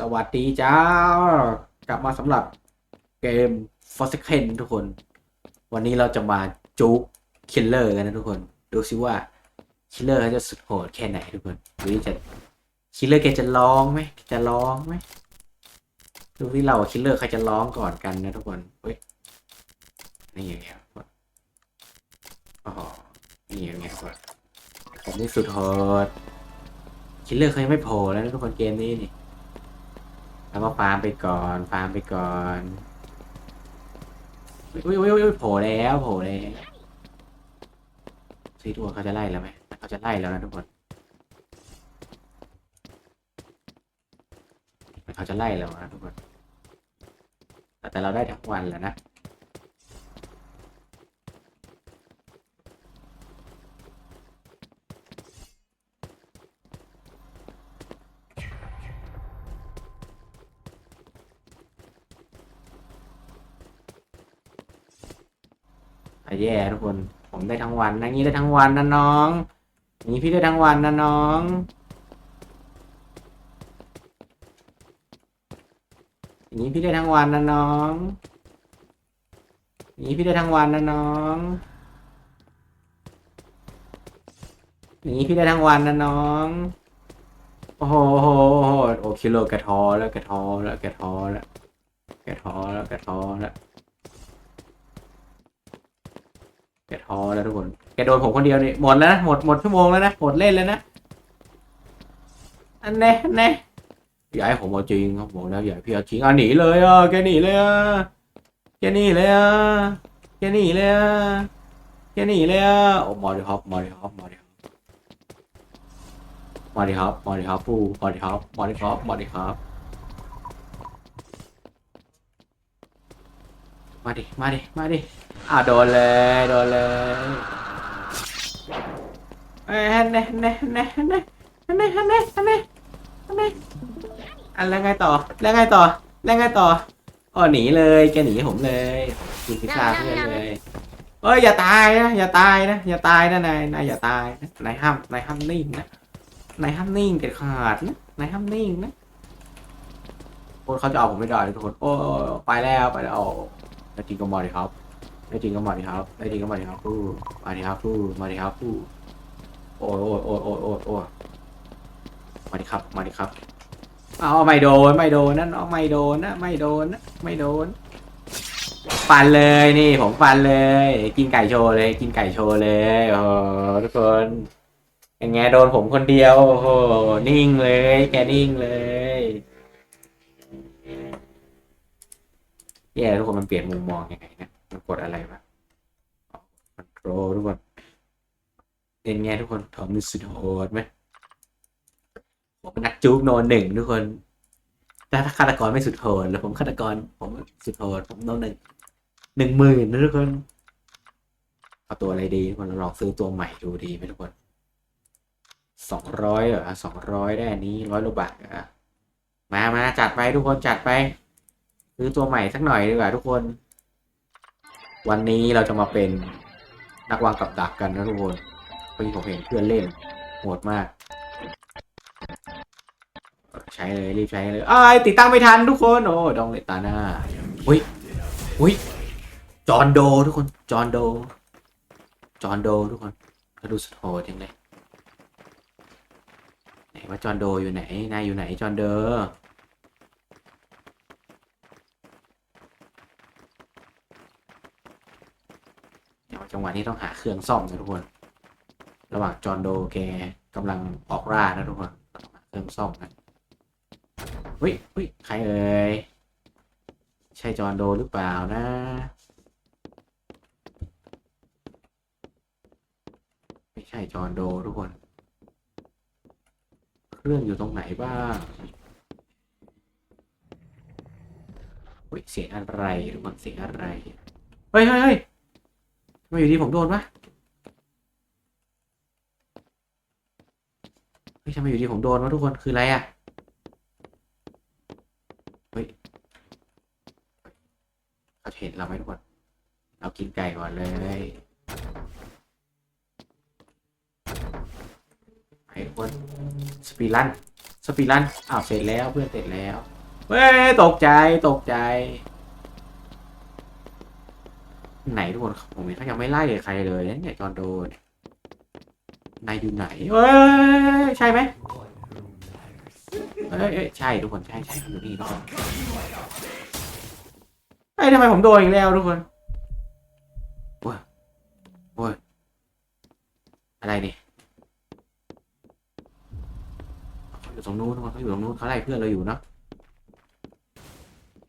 สวัสดีจ้ากลับมาสำหรับเกม f o r s a k e n ทุกคน วันนี้เราจะมาจุกคิลเลอร์กันนะทุกคน ดูซิว่าคิลเลอร์เขาจะสุดโหดแค่ไหนทุกคนดูที่จะคิลเลอร์แกจะร้องไหมจะร้องไหมดูที่เราคิลเลอร์ใครจะร้องก่อนกันนะทุกคนเฮ้ยนี่อย่างเงี้ยคนอ๋อนี่อย่างเงี้ยทุกคนผมนี่สุดโหดคิลเลอร์เขายังไม่โผล่แล้วนะทุกคนเกมนี้นี่ แล้วก็ฟาร์มไปก่อนฟาร์มไปก่อนอุ้ยอุ้ยอุ้ยโผล่แล้วโผล่แล้วซีทัวเขาจะไล่แล้วไหมเขาจะไล่แล้วนะทุกคนเขาจะไล่แล้วนะทุกคนแต่เราได้ทั้งวันแล้วนะ แย่ทุกคน ผมได้ทั้งวันนะงี้ได้ทั้งวันนะน้องอย่างนี้พี่ได้ทั้งวันนะน้องอย่างนี้พี่ได้ทั้งวันนะน้องอย่างนี้พี่ได้ทั้งวันนะน้องอย่างนี้พี่ได้ทั้งวันนะน้องโอ้โหโอ้โหโอ้โหโอ้คิโลแกท้อแล้วแกท้อแล้วแกท้อแล้วแกท้อแล้วแกท้อแล้ว แกท้อแล้วทุกคน แกโดนผมคนเดียวนี่หมดแล้วนะหมดหมดชั่วโมงแล้วนะหมดเล่นแล้วนะ อันแน่อันแน่อย่าให้ผมเอาจริงครับบอกแล้วอยาให้พี่เอาจริงอะหนีเลยอะแกหนีเลยอะแกหนีเลยอะแกหนีเลยอะแกหนีเลยอะโอ้มาดิครับมาดิครับมาดิครับมาดิครับมาดิครับปูมาดิครับมาดิครับมาดิครับมาดิมาดิมาดิ อ่าโดนเลยโดนเลยเอ้ยฮันเน่ฮันเน่เน่เน่ฮันเน่เน่เน่ฮันเน่อันแล้วไงต่อแล้วไงต่อแล้วไงต่ออ๋อหนีเลยแกหนีผมเลยกินพิซซ่าเพื่อนเลยเอ้ยอย่าตายนะอย่าตายนะอย่าตายนะนายนายอย่าตายนะนายห้ามนายห้ามนิ่งนะนายห้ามนิ่งเด็ดขาดนะนายห้ามนิ่งนะคนเขาจะเอาผมไม่ได้เลยทุกคนโอ้ไปแล้วไปแล้วจริงก็มาดิครับ ได้จริงก็มาดิครับได้จริงก็มาดิครับผู้มาดิครับผู้มาดิครับผู้โอ้ยโอ้ยโอ้ยโอ้ยโอ้ยโอ้ยมาดิครับ มาดิครับเอาไม่โดนไม่โดนนั่นเอาไม่โดนนะไม่โดนนะไม่โดนฟันเลยนี่ผมฟันเลย กินไก่โชว์เลย กินไก่โชว์เลยโอ้โหทุกคนอย่างไงโดนผมคนเดียวโอ้โหนิ่งเลย แกนิ่งเลยแย่ทุกคนมันเปลี่ยนมุมมองยังไง กดอะไรวะคอนโทรลทุกคนเป็นไงทุกคนถอมมีสุดโหดไหมผมนักจู๊กโนหนึ่งทุกคนแต่ถ้าฆาตกรไม่สุดโหดแล้วผมฆาตกรผมสุดโหดผมโนหนึ่งหนึ่งหมื่นนะทุกคนเอาตัวอะไรดีทุกคนเราลองซื้อตัวใหม่ดูดีไหมทุกคนสองร้อยเหรอสองร้อยได้อันนี้ร้อยโลบาทเหรอมามาจัดไปทุกคนจัดไปซื้อตัวใหม่สักหน่อยดีกว่าทุกคน วันนี้เราจะมาเป็นนักวางกับดักกันนะทุกคนพอดีผมเห็นเพื่อนเล่นโหดมาก ใช้เลยรีบใช้เลยอ้ติดตั้งไม่ทันทุกคนโอ้ดองเลตาหน้าอุ้ยอุ้ยจอนโดทุกคนจอนโดจอนโดทุกคนเขาดูสุดโหดจังเลยไหนว่าจอนโดอยู่ไหนนายอยู่ไหนจอนโดเดี๋ย จังหวะนี้ต้องหาเครื่องซ่อมนะทุกคน ระหว่างจอนโดแกกำลังออกล่านะทุกคนต้องหาเครื่องซ่อมนะเฮ้ยเฮ้ยใครเอ่ยใช่จอนโดหรือเปล่านะไม่ใช่จอนโดทุกคน เครื่องอยู่ตรงไหนบ้างเฮ้ยเสียงอะไรทุกคนเสียงอะไรเฮ้ยเฮ้ย ทำไมอยู่ดีผมโดนวะเฮ้ยทำไมอยู่ดีผมโดนวะทุกคนคืออะไรอะเฮ้ยเขาเห็นเราไหมทุกคนเรากินไก่ก่อนเลยไอ้คนสปีรันสปีรันอ้าวเสร็จแล้วเพื่อนเสร็จแล้วเฮ้ยตกใจตกใจ ไหนทุกคนผมเขายังไม่ไล่ใครเลยเนี่ยจอนโดนนายอยู่ไหนเอ้ยใช่ไหมเอ้ยเอ้ยใช่ทุกคนใช่ใช่อยู่นี่ทุกคนไอ้ยทำไมผมโดนอีกแล้วทุกคนโอ้ยโอ้ยอะไรนี่เขาอยู่ตรงนู้นทุกคนเขาอยู่ตรงนู้นเขาไล่เพื่อนเราอยู่เนาะ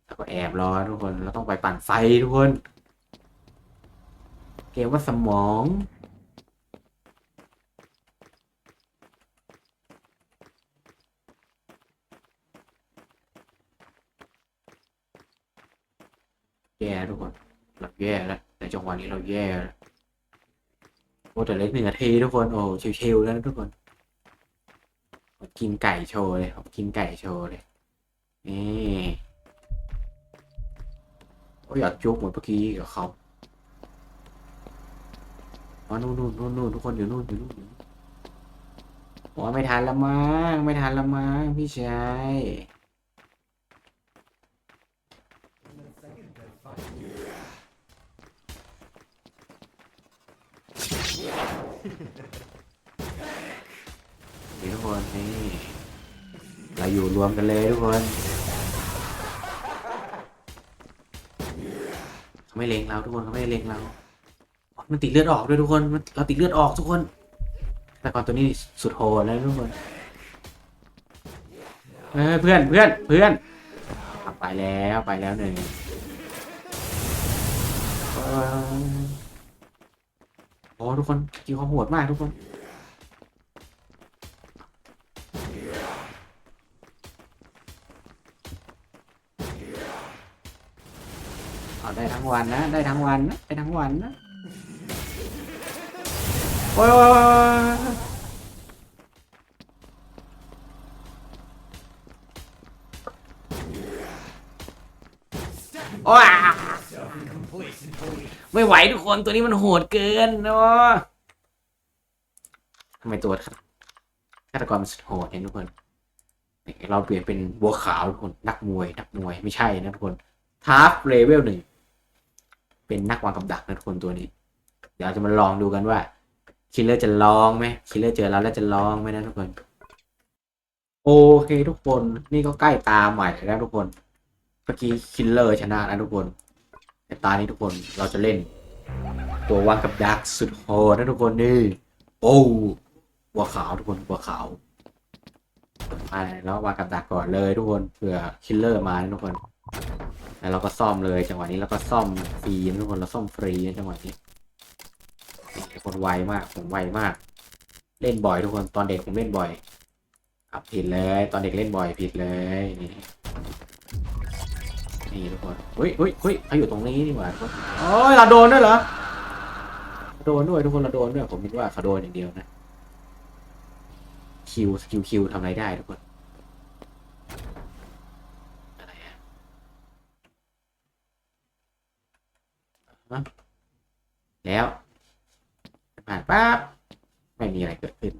แล้วก็แอบรอทุกคนเราต้องไปปั่นไฟทุกคน กว่าสมอง แย่ทุกคนเราแย่แล้วในจังหวะนี้เราแย่แล้วโอ้แต่เล็กหนึ่งนาทีทุกคน โอ้ชิวๆแล้วทุกคนกินไก่โชว์เลยผมกินไก่โชว์เลยนี่โอ้ยอยากจุกเหมือนเมื่อกี้กับเขา อ๋อนู่นนู่นนู่นนู่นทุกคนอยู่นู่นอยู่นู่นอยู่นู่นโอ้ไม่ทันละมั้งไม่ทันละมั้งพี่ชายนี่ทุกคนนี่เราอยู่รวมกันเลยทุกคนเขาไม่เล็งเราทุกคนเขาไม่เล็งเรา มันติดเลือดออกด้วยทุกคน เราติดเลือดออกทุกคน แต่ก่อนตัวนี้สุดโหดแล้วทุกคนเอ้ยเพื่อนเพื่อนเพื่อนไปแล้วไปแล้วหนึ่งโอ้ทุกคนกิวเขาโหดมากทุกคนเอาได้ทั้งวันนะ ได้ทั้งวันนะ ได้ทั้งวันนะ โอ้ยโอ้ยโอ้ยโอ้ยไม่ไหวทุกคนตัวนี้มันโหดเกินเนาะทำไมตัวฆาตกรมันโหดเห็นทุกคนเราเปลี่ยนเป็นบัวขาวทุกคนนักมวย นักมวยไม่ใช่นะทุกคนทาร์ฟเลเวลหนึ่งเป็นนักวางกับดักนะทุกคนตัวนี้ เดี๋ยวเราจะมาลองดูกันว่า คิลเลอร์จะลองไหมคิลเลอร์เจอเราแล้วจะลองไหมนะทุกคน โอเคทุกคนนี่ก็ใกล้ตาใหม่แล้วทุกคนเมื่อกี้คิลเลอร์ชนะนะทุกคนแต่ตานี้ทุกคนเราจะเล่น ตัววางกับดักสุดโหดนะทุกคนนี่โอ้บัวขาวทุกคนบัวขาวไปแล้ววางกับดักก่อนเลยทุกคนเผื่อคิลเลอร์มานะทุกคนแล้วเราก็ซ่อมเลยจังหวะนี้เราก็ซ่อมฟรีนะทุกคนเราซ่อมฟรีนจังหวะนี้ คนไวมากผมไวมาก เล่นบ่อยทุกคนตอนเด็กผมเล่นบ่อยอับผิดเลย ตอนเด็กเล่นบ่อยผิดเลยนี่นี่ทุกคนอุ้ยอุ้ยอุ้ยเขาอยู่ตรงนี้นี่หว่าทุกคนโอ้ยเราโดนด้วยเหรอโดนด้วยทุกคนเราโดนด้วยผมคิดว่าเขาโดนอย่างเดียวนะคิวสกิลคิวทำอะไรได้ทุกคนอะไรอะแล้ว ผ่านปั๊บไม่มีอะไรเกิดขึ้น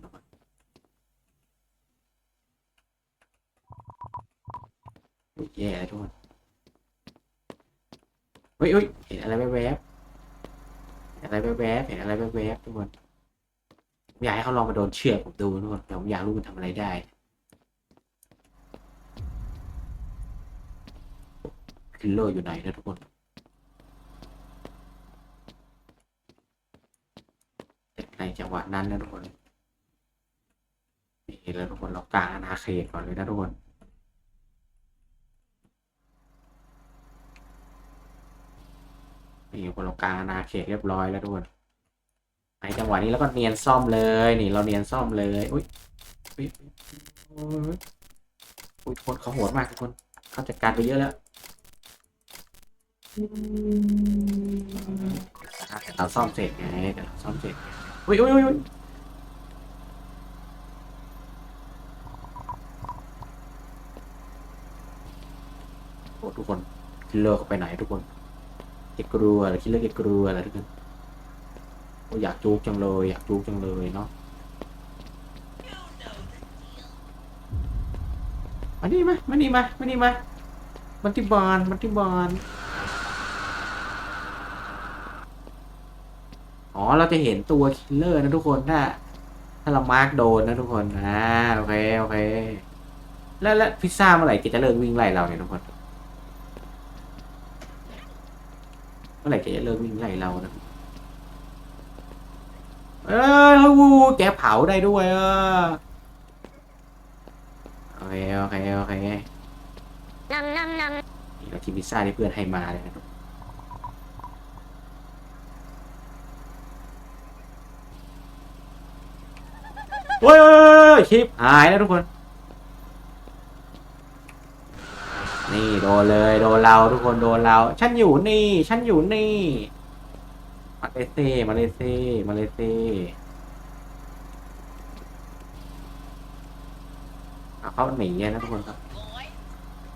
แย่เลยทุกคนเฮ้ยเฮ้ยเห็นอะไรแวบๆเห็นอะไรแวบๆเห็นอะไรแวบๆทุกคนผมอยากให้เขาลองมาโดนเชือกผมดูทุกคนแต่ผมอยากรู้มันทำอะไรได้คิลเลอร์อยู่ไหนนะทุกคน ใน จังหวะนั้นนะทุกคนนี่แล้วทุกคนเรากางอาณาเขตก่อนเลยนะทุกคนนี่คนเรากางอาณาเขตเรียบร้อยแล้วทุกคนในจังหวะนี้แล้วก็เนียนซ่อมเลยนี่เราเนียนซ่อมเลยอุ้ยอุ้ยอุ้ยอุ้ยทุกคนเขาโหดมากทุกคนเขาจัดการไปเยอะแล้วแต่เราซ่อมเสร็จไงแต่เราซ่อมเสร็จ อุ้ยอุ้ยอุ้ยอุ้ยโอ้ทุกคนคิลเลอร์เขาไปไหนทุกคนเก็กลัวอะไรคิลเลอร์เก็กลัวอะไรทุกคนโอ้อยากจูกจังเลย อยากจูกจังเลยเนาะมานี่มามานี่มามานี่มามันที่บอลมันที่บอล อ๋อเราจะเห็นตัวคิลเลอร์นะทุกคนถ้า ถ้าเรามาร์กโดนนะทุกคนอ่าโอเคโอเค แล้วแล้วพิซซ่าเมื่อไหร่แกจะเลิกวิ่งไล่เราเนี่ยทุกคนเมื่อไหร่แกจะเลิกวิ่งไล่เรานะเอ้ยวูแกเผาได้ด้วยเออโอเคโอเคโอเค Nom nom nom. นี่เราทีมพิซซ่าที่เพื่อนให้มาเลยนะครับ โอ้ยโอ้ยโอ้ยโอ้ยชิปหายแล้วทุกคน นี่โดนเลยโดนเราทุกคนโดนเรา ฉันอยู่นี่ ฉันอยู่นี่ มาเลเซีมาเลเซีมาเลเซีเอาเขาหนีนะทุกคนครับ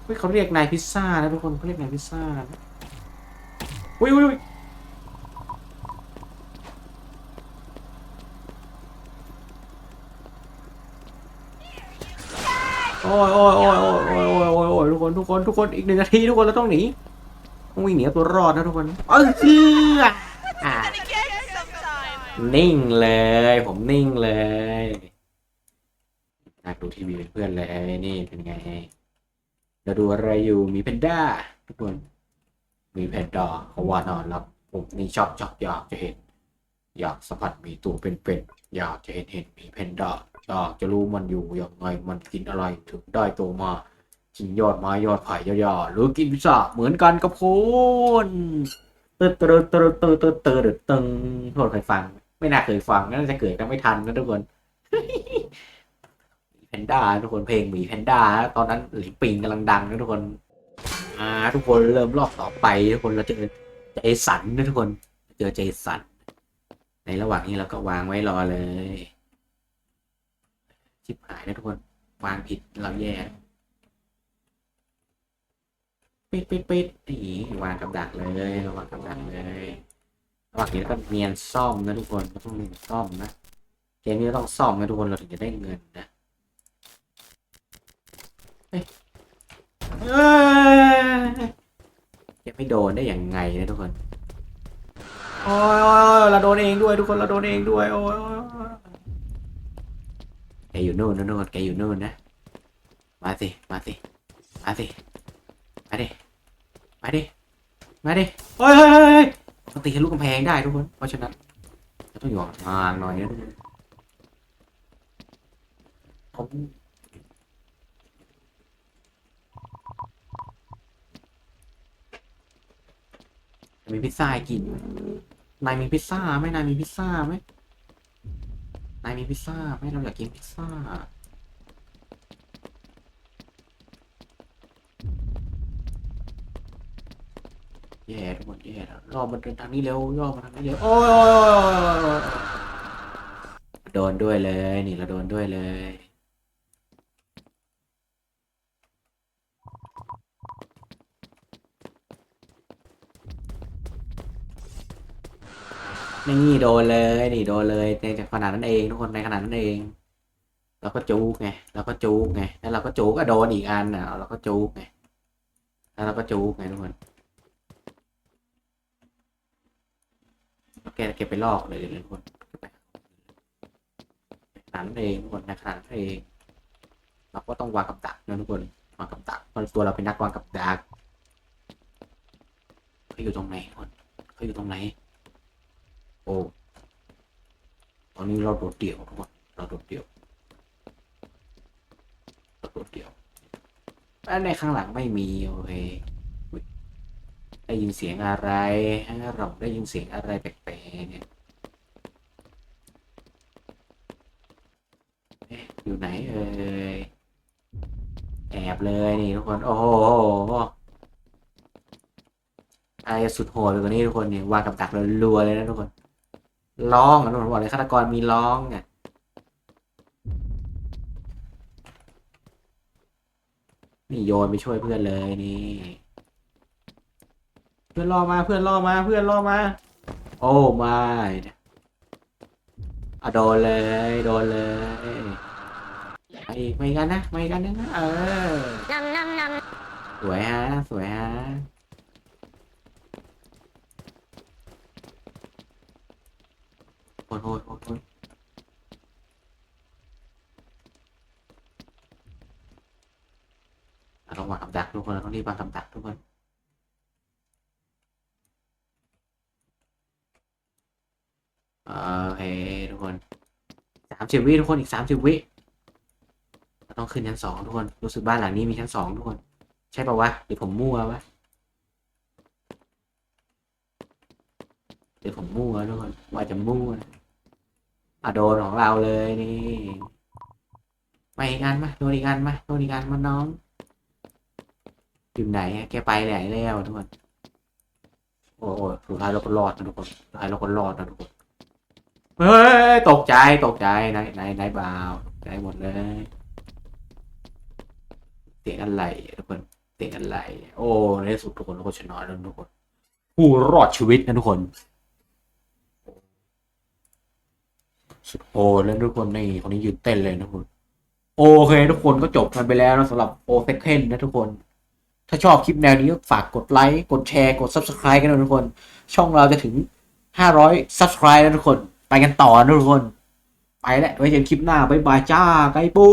เฮ้ยเขาเรียกนายพิซซ่านะทุกคนเขาเรียกนายพิซซ่านะอุ้ยอุ้ย โอ้ยโอ้ยโอ้ยโอ้ยโอ้ยโอ้ยโอ้ยโอ้ยทุกคนทุกคนทุกคนอีกหนึ่งนาทีทุกคนเราต้องหนีต้องวิ่งหนีเอาตัวรอดนะทุกคนเออเชื่ออ่านิ่งเลย ผมนิ่งเลยอยากดูทีวีเป็นเพื่อนเลยนี่เป็นไงเราดูอะไรอยู่มีแพนด้าทุกคนมีแพนด้าเขาว่านอนรับผมนี่ชอบชอบอยากจะเห็น อยากสัมผัสมีตัวเป็นๆอยากจะเห็นเห็นมีแพนด้า อยจะรู้มันอยู่อย่างไงมันกินอะไรถึงได้โตมากินยอดไม้ยอดไผ่ยอวๆหรือกินพิซซ่าเหมือนกันกับคนเตอร์ดเตอร์ดเตอร์ดเตอร์ดเตอร์ดเตอร์ดเตอร์ดโทษเคยฟัง ไม่น่าเคยฟังน่าจะเกิดแต่ไม่ทันนะทุกคนแพนด้าทุกคนเพลงหมีแพนด้าตอนนั้นหลิปิงกำลังดังนะทุกคนอ่าทุกคนเริ่มรอบต่อไปทุกคนเราเจอเจสันนะทุกคน เจอเจสัน ในระหว่างนี้เราก็วางไว้รอเลย ชิบหายนะทุกคน วางผิดเราแย่ปิดปิดปิดนี่วางกับดักเลยเราวางกับดักเลยระหว่างนี้ก็เนียนซ่อมนะทุกคนเราต้องเนียนซ่อมนะเกมนี้ต้องซ่อมนะทุกคนเราถึงจะได้เงินนะเฮ้ยยจะไม่โดนได้อย่างไงนะทุกคนโอ้ยเราโดนเองด้วยทุกคนเราโดนเองด้วยโอ้ยโอ้ยโอ้ย แกอยู่นู่นนะทุกคนแกอยู่นู่นนะ มาสิ มาสิ มาสิ มาดิ มาดิ มาดิเฮ้ยเฮ้ยเฮ้ยต้องตีทะลุกำแพงได้ทุกคน เพราะฉะนั้นต้องอยู่ห่างหน่อยนะผมมีพิซซ่ากิน นายมีพิซซ่าไหมนายมีพิซซ่าไหม นายมีพิซซ่าไหมเราอยากกินพิซซ่า แย่ทุกคนแย่แล้วรอมันเดินทางนี้เร็วย่อมาทางนี้เร็วโอ้ยโอ้ยโอ้ยโอ้ยโอ้ยโดนด้วยเลย นี่เราโดนด้วยเลย นี่โดนเลยนี่โดนเลยในขนาดนั้นเองทุกคนในขนาดนั้นเองเราก็จูกไงเราก็จูกไงแล้วเราก็จูกก็โดนอีกอันอะเราก็จูกไงแล้วเราก็จูกไงทุกคนแกแกไปลอกเลยทุกคนขนาดนั้นเองทุกคนในขนาดนั้นเอง เราก็ต้องวางกับดักนะทุกคนวางกับดักเพราะตัวเราเป็นนักวางกับดักเขาอยู่ตรงไหนทุกคนเขาอยู่ตรงไหน โอ้ตอนนี้เราโดดเดี่ยวทุกคนเราโดดเดี่ยวเราโดดเดี่ยวและในข้างหลังไม่มีโอเคอุ๊ยได้ยินเสียงอะไรฮะเราได้ยินเสียงอะไรแปลกๆเนี่ยอยู่ไหนเอ่ยแอบเลยนี่ทุกคน โอ้โหอะไรจะสุดโหดไปกว่านี้ทุกคนเนี่ยวางกับดักรัวๆเลยนะทุกคน ร้องอะทุกคนบอกเลยฆาตกรมีร้องอะนี่โยนไปช่วยเพื่อนเลยนี่ เพื่อนล่อมาเพื่อนล่อมาเพื่อนล่อมา โอ้ไม่อะโดนเลยโดนเลยอีกไม่กันนะไม่กันนะเออ Nom nom nom. สวยฮะสวยฮะ อ้ยโอ้ยโอ้ยโอ้ยเราต้องวางกับดักทุกคนเราต้องรีบวางกับดักทุกคนโอเคทุกคนสามสิบวิทุกคนอีกสามสิบวิเราต้องขึ้นชั้นสองทุกคนรู้สึกบ้านหลังนี้มีชั้นสองทุกคน ใช่ปะวะหรือผมมั่ววะหรือผมมั่วทุกคนว่าจะมั่ว อะโดนของเราเลยนี่มาอีกอันมาโดนอีกอันมาโดนอีกอันมาน้องอยู่ไหนแกไปไหนแล้วทุกคนโอ้โหสุดท้ายเราก็รอดนะทุกคนสุดท้ายเราก็รอดนะทุกคนเฮ้ยตกใจตกใจนายนายนายบ่าวตกใจหมดเลยเสียงอะไรทุกคนเตะอะไร โอ้ในสุดทุกคนเราก็ชนะแล้วทุกคน ผู้รอดชีวิตนะทุกคน สุดโหดแล้วทุกคนนี่คนนี้ยืนเต้นเลยนะทุกคนโอเค ทุกคนก็จบกันไปแล้วนะสำหรับโอเซเคนนะทุกคน ถ้าชอบคลิปแนวนี้ก็ฝากกดไลค์กดแชร์กด subscribe กันนะทุกคน ช่องเราจะถึง 500 subscribe แล้วทุกคน ไปกันต่อนะทุกคน ไปแล้วไว้เจอกันคลิปหน้าบ๊ายบายจ้าไกปู